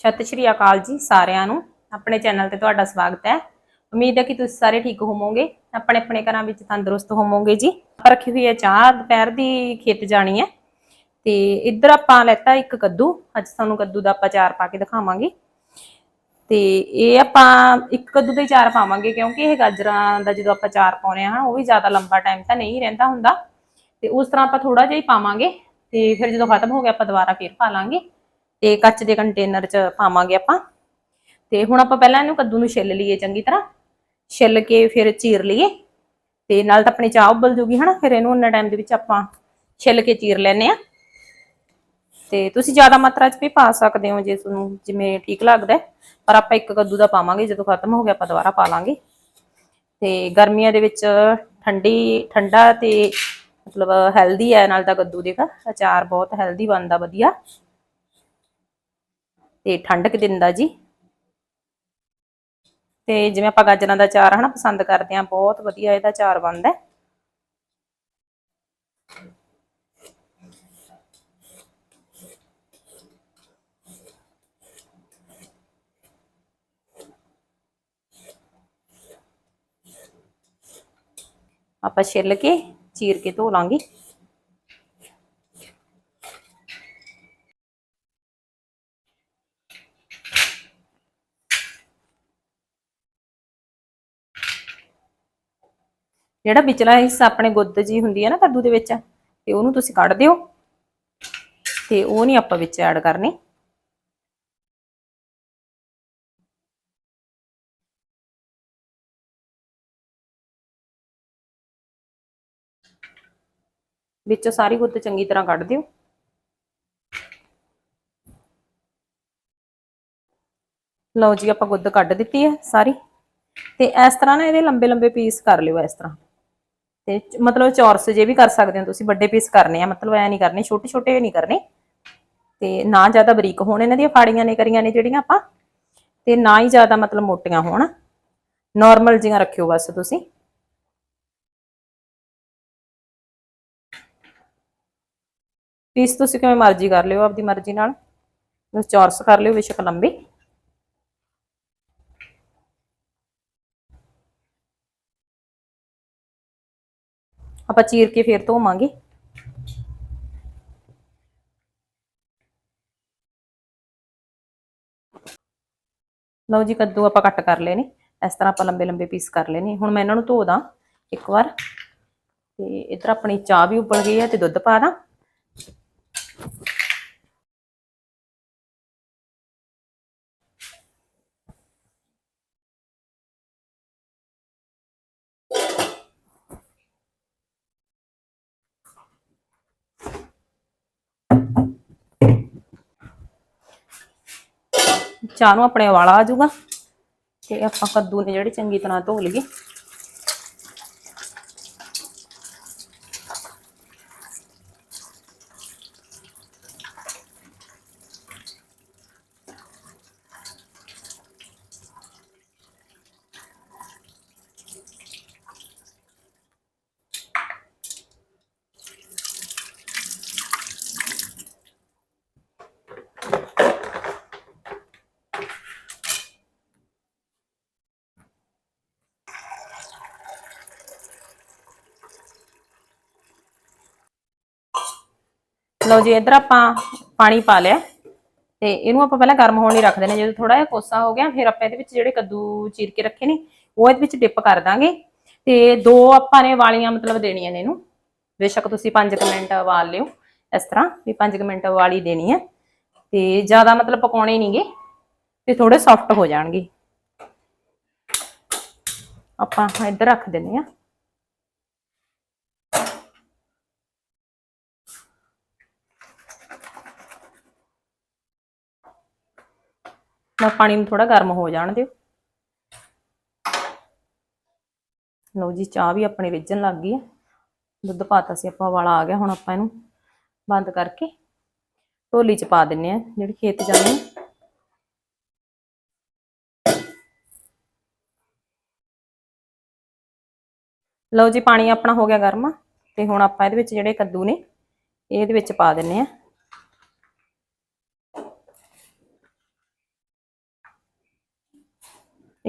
ਸਤਿ ਸ਼੍ਰੀ ਅਕਾਲ ਜੀ ਸਾਰਿਆਂ ਨੂੰ। ਆਪਣੇ ਚੈਨਲ ਤੇ ਤੁਹਾਡਾ ਸਵਾਗਤ ਹੈ। ਉਮੀਦ ਹੈ ਕਿ ਤੁਸੀਂ ਸਾਰੇ ਠੀਕ ਹੋਵੋਗੇ। ਆਪਣੇ ਆਪਣੇ ਘਰਾਂ ਵਿੱਚ ਤੰਦਰੁਸਤ ਹੋਵੋਗੇ ਜੀ। ਆਪਾਂ ਰੱਖੀ ਹੋਈ ਹੈ ਚਾਹ, ਦੁਪਹਿਰ ਦੀ ਖੇਤ ਜਾਣੀ ਹੈ। ਤੇ ਇੱਧਰ ਆਪਾਂ ਲੈਤਾ ਇੱਕ ਕੱਦੂ। ਅੱਜ ਤੁਹਾਨੂੰ ਕੱਦੂ ਦਾ ਆਪਾਂ ਚਾਰ ਪਾ ਕੇ ਦਿਖਾਵਾਂਗੇ। ਤੇ ਇਹ ਆਪਾਂ ਇੱਕ ਕੱਦੂ ਦਾ ਹੀ ਚਾਰ ਪਾਵਾਂਗੇ ਕਿਉਂਕਿ ਇਹ ਗਾਜਰਾਂ ਦਾ ਜਦੋਂ ਆਪਾਂ ਚਾਰ ਪਾਉਨੇ ਆ ਉਹ ਵੀ ਜ਼ਿਆਦਾ ਲੰਬਾ ਟਾਈਮ ਤਾਂ ਨਹੀਂ ਰਹਿੰਦਾ ਹੁੰਦਾ। ਤੇ ਉਸ ਤਰ੍ਹਾਂ ਆਪਾਂ ਥੋੜਾ ਜਿਹਾ ਹੀ ਪਾਵਾਂਗੇ। ਤੇ ਫਿਰ ਜਦੋਂ ਖਤਮ ਹੋ ਗਿਆ ਆਪਾਂ ਦੁਬਾਰਾ ਫੇਰ ਪਾ ਲਾਂਗੇ। ਤੇ ਕੱਚ ਦੇ ਕੰਟੇਨਰ 'ਚ ਪਾਵਾਂਗੇ ਆਪਾਂ। ਤੇ ਹੁਣ ਆਪਾਂ ਪਹਿਲਾਂ ਇਹਨੂੰ ਕੱਦੂ ਨੂੰ ਛਿੱਲ ਲਈਏ ਚੰਗੀ ਤਰ੍ਹਾਂ। ਛਿੱਲ ਕੇ ਫਿਰ ਚੀਰ ਲਈਏ। ਤੇ ਨਾਲ ਤਾਂ ਆਪਣੀ ਚਾਹ ਉਬਲ ਜੂਗੀ ਹਨਾ, ਫਿਰ ਇਹਨੂੰ ਉਹਨਾਂ ਟਾਈਮ ਦੇ ਵਿੱਚ ਆਪਾਂ ਛਿੱਲ ਕੇ ਚੀਰ ਲੈਨੇ ਆ ਤੇ ਤੁਸੀਂ ਜ਼ਿਆਦਾ ਮਾਤਰਾ 'ਚ ਵੀ ਪਾ ਸਕਦੇ ਹੋ ਜੇ ਤੁਹਾਨੂੰ ਜਿਵੇਂ ਠੀਕ ਲੱਗਦਾ ਪਰ ਆਪਾਂ ਇੱਕ ਕੱਦੂ ਦਾ ਪਾਵਾਂਗੇ, ਜਦੋਂ ਖਤਮ ਹੋ ਗਿਆ ਆਪਾਂ ਦੁਬਾਰਾ ਪਾ ਲਾਂਗੇ। ਤੇ ਗਰਮੀਆਂ ਦੇ ਵਿੱਚ ਠੰਡੀ, ਠੰਡਾ ਤੇ ਮਤਲਬ ਹੈਲਦੀ ਹੈ, ਨਾਲ ਤਾਂ ਕੱਦੂ ਦੇ ਅਚਾਰ ਬਹੁਤ ਹੈਲਦੀ ਬਣਦਾ, ਵਧੀਆ। ਤੇ ਠੰਡਕ ਦਿੰਦਾ ਜੀ। ਤੇ ਜਿਵੇਂ ਆਪਾਂ ਗਾਜਰਾਂ ਦਾ ਅਚਾਰ ਹਨਾ ਪਸੰਦ ਕਰਦੇ ਆ ਬਹੁਤ ਵਧੀਆ ਇਹਦਾ ਚਾਰ ਬਣਦਾ ਆਪਾਂ ਛਿੱਲ ਕੇ ਚੀਰ ਕੇ ਧੋ ਲਾਂਗੇ। ਜਿਹੜਾ ਵਿਚਲਾ ਹਿੱਸਾ ਆਪਣੇ ਗੁੱਦ ਜੀ ਹੁੰਦੀ ਹੈ ਨਾ ਕੱਦੂ ਦੇ ਵਿੱਚ, ਤੇ ਉਹਨੂੰ ਤੁਸੀਂ ਕੱਢ ਦਿਓ। ਤੇ ਉਹ ਨਹੀਂ ਆਪਾਂ ਵਿੱਚ ਐਡ ਕਰਨੀ। ਵਿੱਚੋਂ ਸਾਰੀ ਗੁੱਦ ਚੰਗੀ ਤਰ੍ਹਾਂ ਕੱਢ ਦਿਓ। ਲਓ ਜੀ, ਆਪਾਂ ਗੁੱਦ ਕੱਢ ਦਿੱਤੀ ਹੈ ਸਾਰੀ। ਤੇ ਇਸ ਤਰ੍ਹਾਂ ਨਾ ਇਹਦੇ ਲੰਬੇ ਲੰਬੇ ਪੀਸ ਕਰ ਲਿਓ ਇਸ ਤਰ੍ਹਾਂ। ਤੇ ਮਤਲਬ ਚੌਰਸ ਜੇ ਵੀ ਕਰ ਸਕਦੇ ਹੋ ਤੁਸੀਂ, ਵੱਡੇ ਪੀਸ ਕਰਨੇ ਆ, ਮਤਲਬ ਐ ਨਹੀਂ ਕਰਨੇ ਛੋਟੇ ਛੋਟੇ ਨਹੀਂ ਕਰਨੇ। ਤੇ ਨਾ ਜ਼ਿਆਦਾ ਬਰੀਕ ਹੋਣ, ਇਹਨਾਂ ਦੀਆਂ ਫਾੜੀਆਂ ਨੇ ਕਰੀਆਂ ਨੇ ਜਿਹੜੀਆਂ ਆਪਾਂ, ਤੇ ਨਾ ਹੀ ਜ਼ਿਆਦਾ ਮਤਲਬ ਮੋਟੀਆਂ ਹੋਣ। ਨਾਰਮਲ ਜੀਆਂ ਰੱਖਿਓ ਬਸ ਤੁਸੀਂ। ਪੀਸ ਤੁਸੀਂ ਕਿਵੇਂ ਮਰਜ਼ੀ ਕਰ ਲਿਓ, ਆਪਦੀ ਮਰਜ਼ੀ ਨਾਲ। ਬਸ ਚੌਰਸ ਕਰ ਲਿਓ, ਬੇਸ਼ੱਕ ਲੰਬੀ। ਆਪਾਂ ਚੀਰ ਕੇ ਫੇਰ ਧੋਵਾਂਗੇ। ਲਓ ਜੀ, ਕੱਦੂ ਆਪਾਂ ਕੱਟ ਕਰ ਲਏ ਨੇ। ਇਸ ਤਰ੍ਹਾਂ ਆਪਾਂ ਲੰਬੇ ਲੰਬੇ ਪੀਸ ਕਰ ਲਏ ਨੇ। ਹੁਣ ਮੈਂ ਇਹਨਾਂ ਨੂੰ ਧੋ ਦਾਂ ਇੱਕ ਵਾਰ। ਤੇ ਇਧਰ ਆਪਣੀ ਚਾਹ ਵੀ ਉਬਲ ਗਈ ਹੈ ਤੇ ਦੁੱਧ ਪਾ ਦਾਂ। ਚਾਹ ਨੂੰ ਆਪਣੇ ਵਾਲਾ ਆ ਜਾਊਗਾ। ਤੇ ਆਪਾਂ ਕੱਦੂ ਨੇ ਜਿਹੜੇ ਚੰਗੀ ਤਰ੍ਹਾਂ ਧੋ ਲਈਏ। ਲਓ ਜੀ, ਇਧਰ ਆਪਾਂ ਪਾਣੀ ਪਾ ਲਿਆ। ਤੇ ਇਹਨੂੰ ਆਪਾਂ ਪਹਿਲਾਂ ਗਰਮ ਹੋਣ ਲਈ ਰੱਖ ਦੇਣਾ ਜਦੋਂ ਥੋੜਾ ਜਿਹਾ ਕੋਸਾ ਹੋ ਗਿਆ, ਫਿਰ ਆਪਾਂ ਇਹਦੇ ਵਿੱਚ ਜਿਹੜੇ ਕੱਦੂ ਚੀਰ ਕੇ ਰੱਖੇ ਨੇ, ਉਹ ਇਹਦੇ ਵਿੱਚ ਡਿਪ ਕਰ ਦਾਂਗੇ। ਤੇ ਦੋ ਆਪਾਂ ਨੇ ਵਾਲੀਆਂ ਮਤਲਬ ਦੇਣੀਆਂ ਨੇ ਇਹਨੂੰ। ਬੇਸ਼ੱਕ ਤੁਸੀਂ 5 ਮਿੰਟ ਉਬਾਲ ਲਿਓ ਇਸ ਤਰ੍ਹਾਂ, ਵੀ 5 ਮਿੰਟ ਵਾਲੀ ਦੇਣੀ ਹੈ ਤੇ ਜ਼ਿਆਦਾ ਮਤਲਬ ਪਕਾਉਣੇ ਨਹੀਂਗੇ, ਤੇ ਥੋੜੇ ਸੌਫਟ ਹੋ ਜਾਣਗੇ। ਆਪਾਂ ਇੱਧਰ ਰੱਖ ਦਿੰਨੇ ਆ। ਮੈਂ ਪਾਣੀ ਨੂੰ ਥੋੜਾ ਗਰਮ ਹੋ ਜਾਣ ਦਿਓ। ਲਓ ਜੀ, ਚਾਹ ਵੀ ਆਪਣੀ ਰਿੱਝਣ ਲੱਗ ਗਈ ਹੈ। ਦੁੱਧ ਪਾਤਾ ਸੀ ਆਪਾਂ ਵਾਲਾ ਆ ਗਿਆ ਹੁਣ ਆਪਾਂ ਇਹਨੂੰ ਬੰਦ ਕਰਕੇ ਢੋਲੀ ਚ ਪਾ ਦਿੰਨੇ ਆ ਜਿਹੜੀ ਖੇਤ ਜਾਂਦੇ ਲਓ ਜੀ, ਪਾਣੀ ਆਪਣਾ ਹੋ ਗਿਆ ਗਰਮ ਤੇ ਹੁਣ ਆਪਾਂ ਇਹਦੇ ਵਿੱਚ ਜਿਹੜੇ ਕੱਦੂ ਨੇ, ਇਹਦੇ ਵਿੱਚ ਪਾ ਦਿੰਨੇ ਆ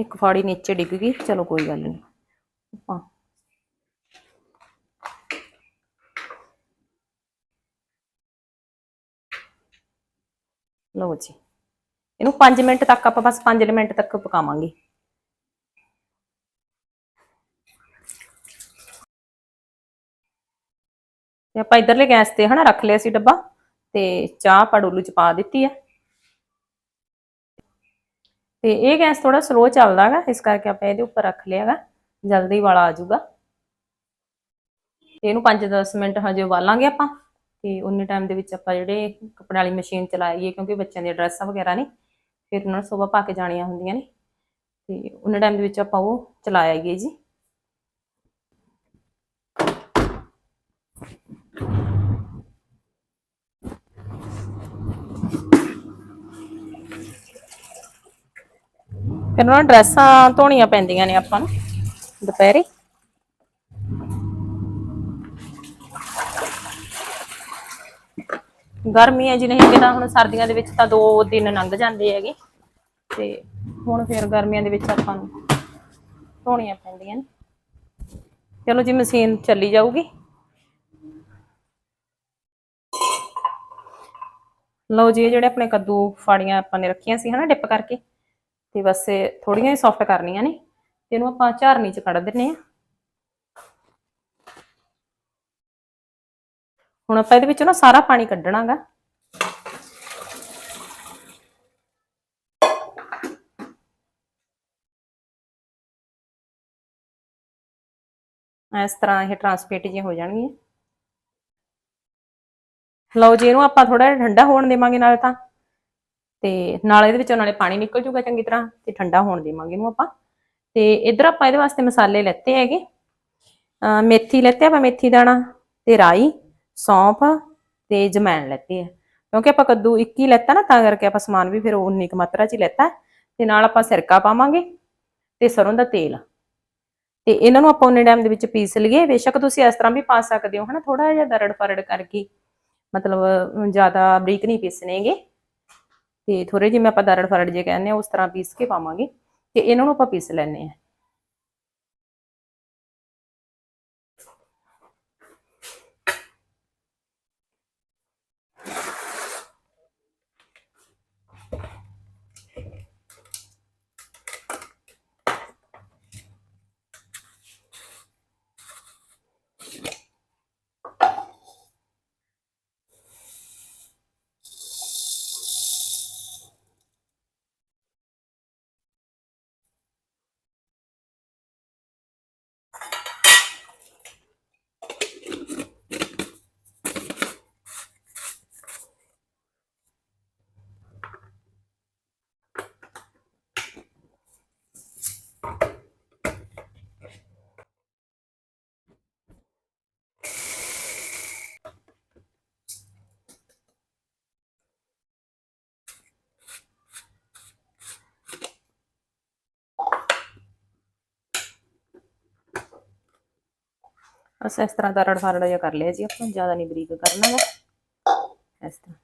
ਇੱਕ ਫਾੜੀ ਨੀਚੇ ਡਿੱਗ ਗਈ, ਚਲੋ ਕੋਈ ਗੱਲ ਨਹੀਂ ਆਪਾਂ ਲਓ ਜੀ। ਇਹਨੂੰ 5 ਮਿੰਟ ਤੱਕ ਆਪਾਂ ਬਸ 5 ਮਿੰਟ ਤੱਕ ਪਕਾਵਾਂਗੇ। ਤੇ ਆਪਾਂ ਇਧਰਲੇ ਗੈਸ ਤੇ ਹਨਾ ਰੱਖ ਲਿਆ ਸੀ ਡੱਬਾ, ਤੇ ਚਾਹ ਆਪਾਂ ਡੋਲੂ ਚ ਪਾ ਦਿੱਤੀ ਆ। ਤੇ ਇਹ ਗੈਸ ਥੋੜਾ ਸਲੋ ਚੱਲਦਾ ਹੈਗਾ ਇਸ ਕਰਕੇ ਆਪਾਂ ਇਹਦੇ ਉੱਪਰ ਰੱਖ ਲਿਆ ਹੈਗਾ ਜਲਦੀ ਵਾਲਾ ਆ ਜਾਊਗਾ। ਤੇ ਇਹਨੂੰ 5-10 ਮਿੰਟ ਹਜੇ ਉਬਾਲਾਂਗੇ ਆਪਾਂ, ਤੇ ਉਨੇ ਟਾਈਮ ਦੇ ਵਿੱਚ ਆਪਾਂ ਜਿਹੜੇ ਕੱਪੜੇ ਵਾਲੀ ਮਸ਼ੀਨ ਚਲਾਈਏ, ਕਿਉਂਕਿ ਬੱਚਿਆਂ ਦੀਆਂ ਡਰੈਸਾਂ ਵਗੈਰਾ ਨੇ, ਫਿਰ ਉਹਨਾਂ ਨੂੰ ਸਵੇਰ ਪਾ ਕੇ ਜਾਣੀਆਂ ਹੁੰਦੀਆਂ ਨੇ। ਤੇ ਉਨੇ ਟਾਈਮ ਦੇ ਵਿੱਚ ਆਪਾਂ ਉਹ ਚਲਾਇਆਈਏ ਜੀ। ਫਿਰ ਉਹਨਾਂ ਡਰੈਸਾਂ ਧੋਣੀਆਂ ਪੈਂਦੀਆਂ ਨੇ ਆਪਾਂ ਨੂੰ, ਦੁਪਹਿਰੇ। ਗਰਮੀ ਹੈ ਜੀ ਨਹੀਂ ਕਿ ਹੁਣ ਸਰਦੀਆਂ ਦੇ ਵਿੱਚ ਤਾਂ ਦੋ ਦਿਨ ਲੰਘ ਜਾਂਦੇ ਹੈਗੇ। ਤੇ ਹੁਣ ਫਿਰ ਗਰਮੀਆਂ ਦੇ ਵਿੱਚ ਆਪਾਂ ਨੂੰ ਧੋਣੀਆਂ ਪੈਂਦੀਆਂ ਨੇ। ਚਲੋ ਜੀ, ਮਸ਼ੀਨ ਚੱਲੀ ਜਾਊਗੀ। ਲਓ ਜੀ ਜਿਹੜੇ ਆਪਣੇ ਕੱਦੂ ਫਾੜੀਆਂ ਆਪਾਂ ਨੇ ਰੱਖੀਆਂ ਸੀ, ਹਨਾ, ਡਿਪ ਕਰਕੇ। ਤੇ ਬਸ ਇਹ ਥੋੜੀਆਂ ਹੀ ਸੌਫਟ ਕਰਨੀਆਂ ਨੇ, ਤੇ ਇਹਨੂੰ ਆਪਾਂ ਝਾਰਨੀ ਚ ਕੱਢ ਦਿੰਨੇ ਆ। ਹੁਣ ਆਪਾਂ ਇਹਦੇ ਵਿੱਚੋਂ ਨਾ ਸਾਰਾ ਪਾਣੀ ਕੱਢਣਾਗਾ। ਇਸ ਤਰ੍ਹਾਂ ਇਹ ਟਰਾਂਸਪੇਟ ਜਿਹੀਆਂ ਹੋ ਜਾਣਗੀਆਂ। ਲਓ ਜੀ, ਇਹਨੂੰ ਆਪਾਂ ਥੋੜਾ ਜਿਹਾ ਠੰਡਾ ਹੋਣ ਦੇਵਾਂਗੇ ਨਾਲ ਤਾਂ। ਤੇ ਨਾਲ ਇਹਦੇ ਵਿੱਚੋਂ ਨਾਲੇ ਪਾਣੀ ਨਿਕਲ ਜੂਗਾ ਚੰਗੀ ਤਰ੍ਹਾਂ ਤੇ ਠੰਡਾ ਹੋਣ ਦੇਵਾਂਗੇ ਇਹਨੂੰ ਆਪਾਂ। ਤੇ ਇਧਰ ਆਪਾਂ ਇਹਦੇ ਵਾਸਤੇ ਮਸਾਲੇ ਲੈਤੇ ਹੈਗੇ। ਮੇਥੀ ਲੈਤੇ ਆਪਾਂ ਮੇਥੀ ਦਾਣਾ ਤੇ ਰਾਈ, ਸੌਂਫ ਤੇ ਜਮੈਣ ਲੈਤੇ ਆ। ਕਿਉਂਕਿ ਆਪਾਂ ਕੱਦੂ ਇੱਕ ਹੀ ਲੈਤਾ ਨਾ, ਤਾਂ ਕਰਕੇ ਆਪਾਂ ਸਮਾਨ ਵੀ ਫਿਰ ਉਨੀ ਕੁ ਮਾਤਰਾ 'ਚ ਹੀ ਲੈਤਾ। ਤੇ ਨਾਲ ਆਪਾਂ ਸਿਰਕਾ ਪਾਵਾਂਗੇ ਤੇ ਸਰੋਂ ਦਾ ਤੇਲ। ਤੇ ਇਹਨਾਂ ਨੂੰ ਆਪਾਂ ਉਨੇ ਟਾਈਮ ਦੇ ਵਿੱਚ ਪੀਸ ਲਈਏ। ਬੇਸ਼ੱਕ ਤੁਸੀਂ ਇਸ ਤਰ੍ਹਾਂ ਵੀ ਪਾ ਸਕਦੇ ਹੋ, ਹਨਾ? ਥੋੜਾ ਜਿਹਾ ਦਰੜ ਫਰੜ ਕਰਕੇ। ਮਤਲਬ, ਜ਼ਿਆਦਾ ਬਰੀਕ ਨਹੀਂ ਪੀਸਣੇਗੇ। ਤੇ ਥੋੜੇ ਜਿਵੇਂ ਆਪਾਂ ਦਰੜ ਫਰੜ ਜੇ ਕਹਿੰਦੇ ਆ ਉਸ ਤਰ੍ਹਾਂ ਪੀਸ ਕੇ ਪਾਵਾਂਗੇ ਤੇ ਇਹਨਾਂ ਨੂੰ ਆਪਾਂ ਪੀਸ ਲੈਣੇ ਆ ਬਸ ਇਸ ਤਰ੍ਹਾਂ ਦਾ ਰੜਫਾਰੜਾ ਜਿਹਾ ਕਰ ਲਿਆ ਜੀ, ਆਪਾਂ ਜ਼ਿਆਦਾ ਨਹੀਂ ਬਰੀਕ ਕਰਨਾ ਹੈ ਇਸ ਤਰ੍ਹਾਂ।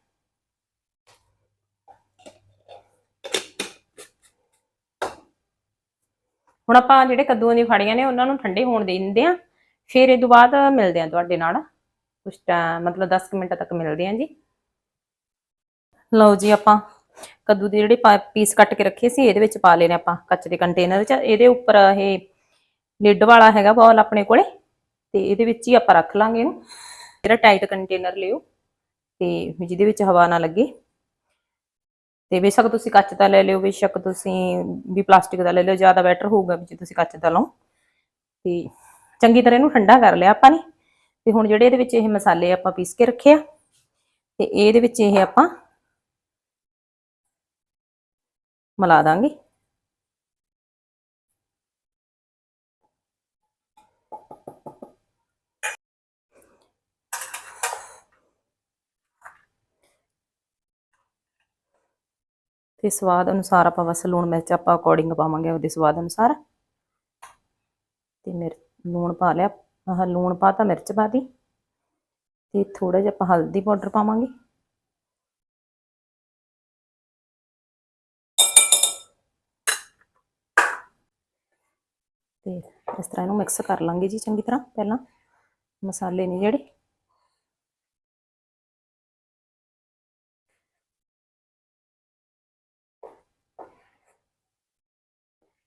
ਹੁਣ ਆਪਾਂ ਜਿਹੜੇ ਕੱਦੂਆਂ ਦੀਆਂ ਫੜੀਆਂ ਨੇ, ਉਹਨਾਂ ਨੂੰ ਠੰਡੇ ਹੋਣ ਦੇ ਦਿੰਦੇ ਆ ਫਿਰ ਇਹ ਤੋਂ ਬਾਅਦ ਮਿਲਦੇ ਆ ਤੁਹਾਡੇ ਨਾਲ। ਕੁਛ ਟਾਈਮ ਮਤਲਬ 10 ਕੁ ਮਿੰਟ ਤੱਕ ਮਿਲਦੇ ਆ ਜੀ। ਲਓ ਜੀ ਆਪਾਂ, ਕੱਦੂ ਦੇ ਜਿਹੜੇ ਪੀਸ ਕੱਟ ਕੇ ਰੱਖੇ ਸੀ, ਇਹਦੇ ਵਿੱਚ ਪਾ ਲੈਣੇ ਆਪਾਂ ਕੱਚ ਦੇ ਕੰਟੇਨਰ 'ਚ ਇਹਦੇ ਉੱਪਰ ਇਹ ਲਿਡ ਵਾਲਾ ਹੈਗਾ ਬੌਲ ਆਪਣੇ ਕੋਲੇ। ਤੇ ਇਹਦੇ ਵਿੱਚ ਹੀ ਆਪਾਂ ਰੱਖ ਲਾਂਗੇ ਇਹਨੂੰ। ਜਿਹੜਾ ਟਾਈਟ ਕੰਟੇਨਰ ਲਿਓ ਤੇ ਜਿਹਦੇ ਵਿੱਚ ਹਵਾ ਨਾ ਲੱਗੇ। ਤੇ ਬੇਸ਼ੱਕ ਤੁਸੀਂ ਕੱਚ ਦਾ ਲੈ ਲਿਓ, ਬੇਸ਼ੱਕ ਤੁਸੀਂ ਵੀ ਪਲਾਸਟਿਕ ਦਾ ਲੈ ਲਿਓ, ਜ਼ਿਆਦਾ ਬੈਟਰ ਹੋਊਗਾ ਵੀ ਜੇ ਤੁਸੀਂ ਕੱਚ ਦਾ ਲਓ। ਤੇ ਚੰਗੀ ਤਰ੍ਹਾਂ ਇਹਨੂੰ ਠੰਡਾ ਕਰ ਲਿਆ ਆਪਾਂ ਨੇ। ਤੇ ਹੁਣ ਜਿਹੜੇ ਇਹਦੇ ਵਿੱਚ ਇਹ ਮਸਾਲੇ ਆਪਾਂ ਪੀਸ ਕੇ ਰੱਖੇ ਆ, ਤੇ ਇਹਦੇ ਵਿੱਚ ਇਹ ਆਪਾਂ ਮਿਲਾ ਦਾਂਗੇ। ਤੇ ਸਵਾਦ ਅਨੁਸਾਰ ਆਪਾਂ ਬਸ ਲੂਣ ਮਿਰਚ ਆਪਾਂ ਅਕੋਰਡਿੰਗ ਪਾਵਾਂਗੇ ਉਹਦੇ ਸਵਾਦ ਅਨੁਸਾਰ। ਤੇ ਮਿਰ, ਲੂਣ ਪਾ ਲਿਆ, ਆਹ ਲੂਣ ਪਾਤਾ ਮਿਰਚ ਪਾਤੀ ਤੇ। ਥੋੜਾ ਜਿਹਾ ਆਪਾਂ ਹਲਦੀ ਪਾਊਡਰ ਪਾਵਾਂਗੇ। ਤੇ ਇਸ ਤਰ੍ਹਾਂ ਇਹਨੂੰ ਮਿਕਸ ਕਰ ਲਾਂਗੇ ਜੀ ਚੰਗੀ ਤਰ੍ਹਾਂ, ਪਹਿਲਾਂ ਮਸਾਲੇ ਨੇ ਜਿਹੜੇ।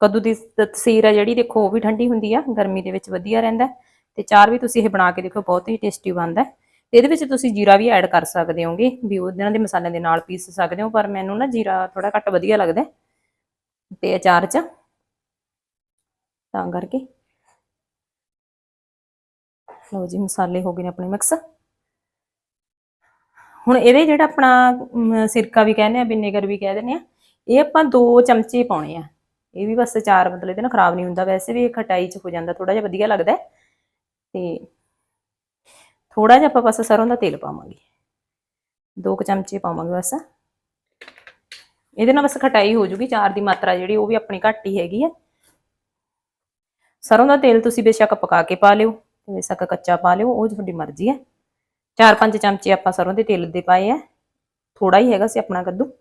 ਕੱਦੂ ਦੀ ਤਸੀਰ ਹੈ ਜਿਹੜੀ, ਦੇਖੋ, ਉਹ ਵੀ ਠੰਡੀ ਹੁੰਦੀ ਆ, ਗਰਮੀ ਦੇ ਵਿੱਚ ਵਧੀਆ ਰਹਿੰਦਾ ਹੈ। ਤੇ ਚਾਰ ਵੀ ਤੁਸੀਂ ਇਹ ਬਣਾ ਕੇ ਦੇਖੋ, ਬਹੁਤ ਹੀ ਟੇਸਟੀ ਬਣਦਾ ਤੇ ਇਹਦੇ ਵਿੱਚ ਤੁਸੀਂ ਜੀਰਾ ਵੀ ਐਡ ਕਰ ਸਕਦੇ ਹੋਗੇ, ਵੀ ਉਹਨਾਂ ਦੇ ਮਸਾਲਿਆਂ ਦੇ ਨਾਲ ਪੀਸ ਸਕਦੇ ਹੋ, ਪਰ ਮੈਨੂੰ ਨਾ ਜੀਰਾ ਥੋੜਾ ਘੱਟ ਵਧੀਆ ਲੱਗਦਾ ਹੈ। ਤੇ ਅਚਾਰ 'ਚ ਤਾਂ ਕਰਕੇ ਲਓ ਜੀ, ਮਸਾਲੇ ਹੋ ਗਏ ਨੇ ਆਪਣੇ ਮਿਕਸ ਹੁਣ ਇਹਦੇ ਜਿਹੜਾ ਆਪਣਾ ਸਿਰਕਾ ਵੀ ਕਹਿੰਦੇ ਆ, ਵਿਨੇਗਰ ਵੀ ਕਹਿ ਦਿੰਦੇ ਆ, ਇਹ ਆਪਾਂ 2 ਚਮਚੇ ਪਾਉਣੇ ਆ ਇਹ ਵੀ ਬਸ ਚਾਰ ਮਤਲਬ ਇਹਦੇ ਨਾਲ ਖਰਾਬ ਨਹੀਂ ਹੁੰਦਾ, ਵੈਸੇ ਵੀ ਇਹ ਖਟਾਈ ਚ ਹੋ ਜਾਂਦਾ ਥੋੜਾ ਜਿਹਾ ਵਧੀਆ ਲੱਗਦਾ ਤੇ ਥੋੜਾ ਜਿਹਾ ਆਪਾਂ ਬਸ ਸਰੋਂ ਦਾ ਤੇਲ ਪਾਵਾਂਗੇ। 2 ਚਮਚੇ ਪਾਵਾਂਗੇ ਬਸ। ਇਹਦੇ ਨਾਲ ਬਸ ਖਟਾਈ ਹੋ ਜੂਗੀ, ਚਾਰ ਦੀ ਮਾਤਰਾ ਜਿਹੜੀ ਉਹ ਵੀ ਆਪਣੀ ਘੱਟ ਹੀ ਹੈਗੀ ਹੈ। ਸਰੋਂ ਦਾ ਤੇਲ ਤੁਸੀਂ ਬੇਸ਼ੱਕ ਪਕਾ ਕੇ ਪਾ ਲਿਓ ਤੇ ਬੇਸ਼ੱਕ ਕੱਚਾ ਪਾ ਲਿਓ, ਉਹ ਤੁਹਾਡੀ ਮਰਜ਼ੀ ਹੈ। ਚਾਰ ਪੰਜ ਚਮਚੇ ਆਪਾਂ ਸਰੋਂ ਦੇ ਤੇਲ ਦੇ ਪਾਏ ਆ ਥੋੜਾ ਹੀ ਹੈਗਾ ਸੀ ਆਪਣਾ ਕੱਦੂ।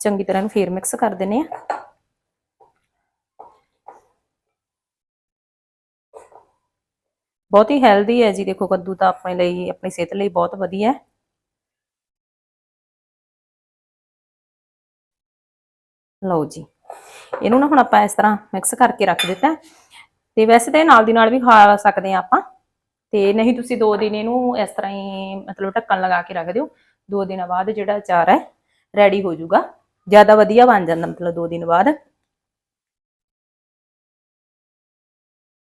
ਚੰਗੀ ਤਰ੍ਹਾਂ ਨੂੰ ਫੇਰ ਮਿਕਸ ਕਰ ਦਿੰਨੇ ਆ ਬਹੁਤ ਹੀ ਹੈਲਦੀ ਹੈ ਜੀ, ਦੇਖੋ ਕੱਦੂ ਤਾਂ ਆਪਣੇ ਲਈ, ਆਪਣੀ ਸਿਹਤ ਲਈ ਬਹੁਤ ਵਧੀਆ ਹੈ। ਲਓ ਜੀ, ਇਹਨੂੰ ਨਾ ਹੁਣ ਆਪਾਂ ਇਸ ਤਰ੍ਹਾਂ ਮਿਕਸ ਕਰਕੇ ਰੱਖ ਦਿੱਤਾ ਤੇ ਵੈਸੇ ਤਾਂ ਨਾਲ ਦੀ ਨਾਲ ਵੀ ਖਾ ਸਕਦੇ ਆ ਆਪਾਂ। ਤੇ ਨਹੀਂ ਤੁਸੀਂ ਦੋ ਦਿਨ ਇਹਨੂੰ ਇਸ ਤਰ੍ਹਾਂ ਹੀ ਮਤਲਬ ਢੱਕਣ ਲਗਾ ਕੇ ਰੱਖ ਦਿਓ। ਦੋ ਦਿਨਾਂ ਬਾਅਦ ਜਿਹੜਾ ਅਚਾਰ ਹੈ ਰੈਡੀ ਹੋ ਜਾਊਗਾ। ਜ਼ਿਆਦਾ ਵਧੀਆ ਬਣ ਜਾਂਦਾ ਮਤਲਬ ਦੋ ਦਿਨ ਬਾਅਦ।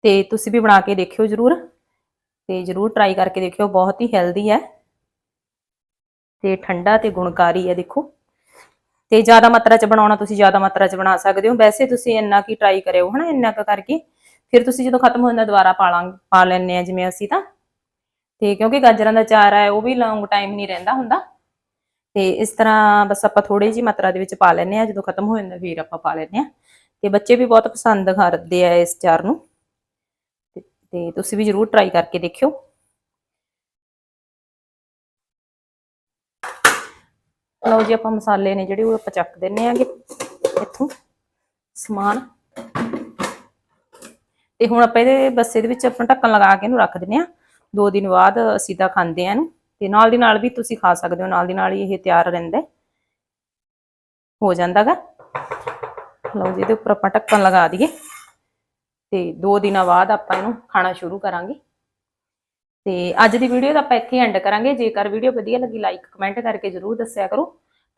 ਤੇ ਤੁਸੀਂ ਵੀ ਬਣਾ ਕੇ ਦੇਖਿਓ ਜਰੂਰ। ਤੇ ਜਰੂਰ ਟਰਾਈ ਕਰਕੇ ਦੇਖਿਓ, ਬਹੁਤ ਹੀ ਹੈਲਦੀ ਹੈ। ਤੇ ਠੰਡਾ ਤੇ ਗੁਣਕਾਰੀ ਹੈ ਦੇਖੋ। ਤੇ ਜ਼ਿਆਦਾ ਮਾਤਰਾ ਚ ਬਣਾਉਣਾ ਤੁਸੀਂ ਜ਼ਿਆਦਾ ਮਾਤਰਾ ਚ ਬਣਾ ਸਕਦੇ ਹੋ। ਵੈਸੇ ਤੁਸੀਂ ਇੰਨਾ ਕੀ ਟਰਾਈ ਕਰਿਓ, ਹਨਾ, ਇੰਨਾ ਕੁ ਕਰਕੇ। ਫਿਰ ਤੁਸੀਂ ਜਦੋਂ ਖਤਮ ਹੋ ਜਾਂਦਾ ਦੁਬਾਰਾ ਪਾ ਲਾਂਗੇ, ਪਾ ਲੈਣੇ ਆ ਜਿਵੇਂ ਅਸੀਂ ਤਾਂ। ਤੇ ਕਿਉਂਕਿ ਗਾਜਰਾਂ ਦਾ ਚਾਰ ਹੈ, ਉਹ ਵੀ ਲੌਂਗ ਟਾਈਮ ਨਹੀਂ ਰਹਿੰਦਾ ਹੁੰਦਾ। ਤੇ ਇਸ ਤਰ੍ਹਾਂ ਬਸ ਆਪਾਂ ਥੋੜੀ ਜਿਹੀ ਮਾਤਰਾ ਦੇ ਵਿੱਚ ਪਾ ਲੈਣੇ ਆ ਜਦੋਂ ਖਤਮ ਹੋ ਜਾਂਦਾ ਫਿਰ ਆਪਾਂ ਪਾ ਲੈਣੇ ਆ ਤੇ ਬੱਚੇ ਵੀ ਬਹੁਤ ਪਸੰਦ ਕਰਦੇ ਆ ਇਸ ਚਾਰ ਨੂੰ। ਤੇ- ਤੁਸੀਂ ਵੀ ਜਰੂਰ ਟਰਾਈ ਕਰਕੇ ਦੇਖਿਓ। ਲਓ ਜੀ, ਆਪਾਂ ਮਸਾਲੇ ਨੇ ਜਿਹੜੇ ਉਹ ਆਪਾਂ ਚੱਕ ਦਿੰਨੇ ਆਗੇ ਇੱਥੋਂ ਸਮਾਨ। ਤੇ ਹੁਣ ਆਪਾਂ ਇਹਦੇ, ਬੱਸੇ ਦੇ ਵਿੱਚ ਆਪਣਾ ਢੱਕਣ ਲਗਾ ਕੇ ਇਹਨੂੰ ਰੱਖ ਦਿੰਨੇ ਆ ਦੋ ਦਿਨ ਬਾਅਦ ਅਸੀਂ ਤਾਂ ਖਾਂਦੇ ਆ ਇਹਨੂੰ। ਤੇ ਨਾਲ ਦੀ ਨਾਲ ਵੀ ਤੁਸੀਂ ਖਾ ਸਕਦੇ ਹੋ, ਨਾਲ ਦੀ ਨਾਲ ਹੀ ਇਹ ਤਿਆਰ ਰਹਿੰਦਾ ਹੈ। ਹੋ ਜਾਂਦਾਗਾ। ਲਓ ਜੀ, ਇਹਦੇ ਉੱਪਰ ਆਪਾਂ ਢੱਕਣ ਲਗਾ ਦਈਏ। ਤੇ ਦੋ ਦਿਨਾਂ ਬਾਅਦ ਆਪਾਂ ਇਹਨੂੰ ਖਾਣਾ ਸ਼ੁਰੂ ਕਰਾਂਗੇ। ਤੇ ਅੱਜ ਦੀ ਵੀਡੀਓ ਦਾ ਆਪਾਂ ਇੱਥੇ ਐਂਡ ਕਰਾਂਗੇ। ਜੇਕਰ ਵੀਡੀਓ ਵਧੀਆ ਲੱਗੀ ਲਾਈਕ ਕਮੈਂਟ ਕਰਕੇ ਜਰੂਰ ਦੱਸਿਆ ਕਰੋ।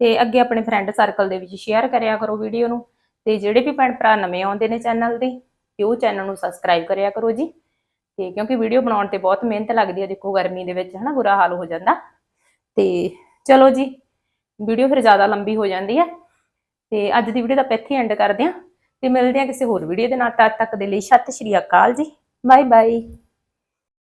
ਤੇ ਅੱਗੇ ਆਪਣੇ ਫਰੈਂਡ ਸਰਕਲ ਦੇ ਵਿੱਚ ਸ਼ੇਅਰ ਕਰਿਆ ਕਰੋ ਵੀਡੀਓ ਨੂੰ। ਤੇ ਜਿਹੜੇ ਵੀ ਭੈਣ ਭਰਾ ਨਵੇਂ ਆਉਂਦੇ ਨੇ ਚੈਨਲ ਤੇ ਤੇ ਉਹ ਚੈਨਲ ਨੂੰ ਸਬਸਕ੍ਰਾਈਬ ਕਰਿਆ ਕਰੋ ਜੀ। ਤੇ ਕਿਉਂਕਿ ਵੀਡੀਓ ਬਣਾਉਣ ਤੇ ਬਹੁਤ ਮਿਹਨਤ ਲੱਗਦੀ ਹੈ ਦੇਖੋ ਗਰਮੀ ਦੇ ਵਿੱਚ, ਹਨਾ, ਬੁਰਾ ਹਾਲ ਹੋ ਜਾਂਦਾ। ਤੇ ਚਲੋ ਜੀ, ਵੀਡੀਓ ਫਿਰ ਜ਼ਿਆਦਾ ਲੰਬੀ ਹੋ ਜਾਂਦੀ ਹੈ ਤੇ ਅੱਜ ਦੀ ਵੀਡੀਓ ਦਾ ਆਪਾਂ ਇੱਥੇ ਐਂਡ ਕਰਦੇ ਹਾਂ ਤੇ ਮਿਲਦੇ ਹਾਂ ਕਿਸੇ ਹੋਰ ਵੀਡੀਓ ਦੇ ਨਾਲ। ਤਦ ਤੱਕ ਦੇ ਲਈ ਸਤਿ ਸ਼੍ਰੀ ਅਕਾਲ ਜੀ। Bye bye